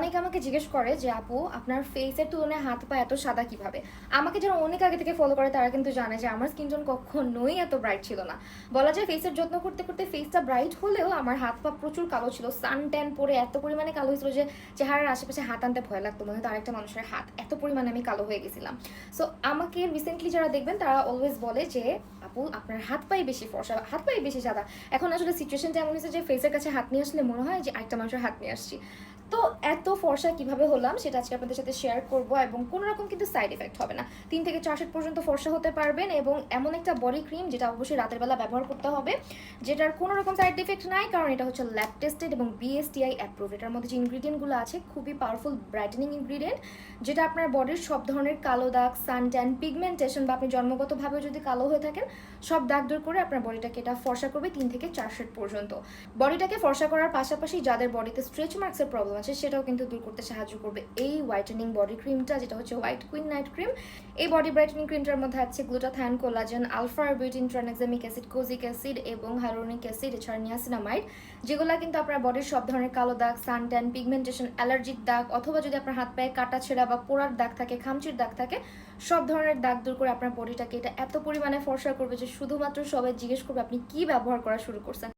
অনেকে আমাকে জিজ্ঞেস করে যে, আপু, আপনার ফেসের তুলনায় হাত পা এত সাদা কীভাবে? আমাকে যারা অনেক আগে থেকে ফলো করে, তারা কিন্তু জানে যে, আমার স্কিন টোন কখনোই এত ব্রাইট ছিল না। বলা যায় ফেসের যত্ন করতে করতে ফেসটা ব্রাইট হলেও আমার হাত পা প্রচুর কালো ছিল। সান ট্যান পরে এত পরিমাণে কালো হয়েছিল যে, চেহারার আশেপাশে হাত আনতে ভয় লাগতো। মনে হতো আরেকটা মানুষের হাত এত পরিমাণে আমি কালো হয়ে গেছিলাম। সো আমাকে রিসেন্টলি যারা দেখবেন, তারা অলওয়েজ বলে যে, আপু, আপনার হাত পায়ে বেশি ফর্সা, হাত পায়ে বেশি সাদা। এখন আসলে সিচুয়েশনটা এমন হয়েছে যে ফেসের কাছে হাত নিয়ে আসলে মনে হয় যে, আরেকটা মানুষের হাত নিয়ে আসছি। তো এত ফর্সা কীভাবে হলাম সেটা আজকে আপনাদের সাথে শেয়ার করব এবং কোনো রকম কিন্তু সাইড এফেক্ট হবে না। তিন থেকে চার সেট পর্যন্ত ফর্সা হতে পারবেন এবং এমন একটা বডি ক্রিম যেটা অবশ্যই রাতের বেলা ব্যবহার করতে হবে, যেটার কোনো রকম সাইড এফেক্ট নাই, কারণ এটা হচ্ছে ল্যাব টেস্টেড এবং বিএসটিআই অ্যাপ্রুভ এটার মধ্যে যে ইনগ্রিডিয়েন্টগুলো আছে, খুবই পাওয়ারফুল ব্রাইটেনিং ইনগ্রিডিয়েন্ট যেটা আপনার বডির সব ধরনের কালো দাগ সান ট্যান পিগমেন্টেশন বা আপনি জন্মগতভাবে যদি কালো হয়ে থাকেন, সব দাগ দূর করে আপনার বডিটাকে এটা ফর্সা করবে তিন থেকে চার সেট পর্যন্ত। বডিটাকে ফর্সা করার পাশাপাশি যাদের বডিতে স্ট্রেচ মার্কসের প্রবলেম আছে, সেটাও কিন্তু দূর করতে সাহায্য করবে এই হোয়াইটেনিং বডি ক্রিমটা যেটা হচ্ছে হোয়াইট কুইন নাইট ক্রিম এই বডি ব্রাইটেনিং ক্রিমটার মধ্যে আছে glutathione collagen alpha arbutin tranexamic acid kojic acid এবং হাইলোনিক অ্যাসিড এছাড়া নিয়াসিনামাইড যেগুলো কিন্তু আপনার বডির সব ধরনের কালো দাগ সান ট্যান পিগমেন্টেশন অ্যালার্জিক দাগ, অথবা যদি আপনার হাত পায়ে কাটা ছেঁড়া বা পোড়ার দাগ থাকে, খামচির দাগ থাকে, সব ধরনের দাগ দূর করে আপনার বডিটাকে এটা এত পরিমাণে ফর্সা করবে যে শুধুমাত্র সবাই জিজ্ঞেস করবে আপনি কি ব্যবহার করা শুরু করছেন।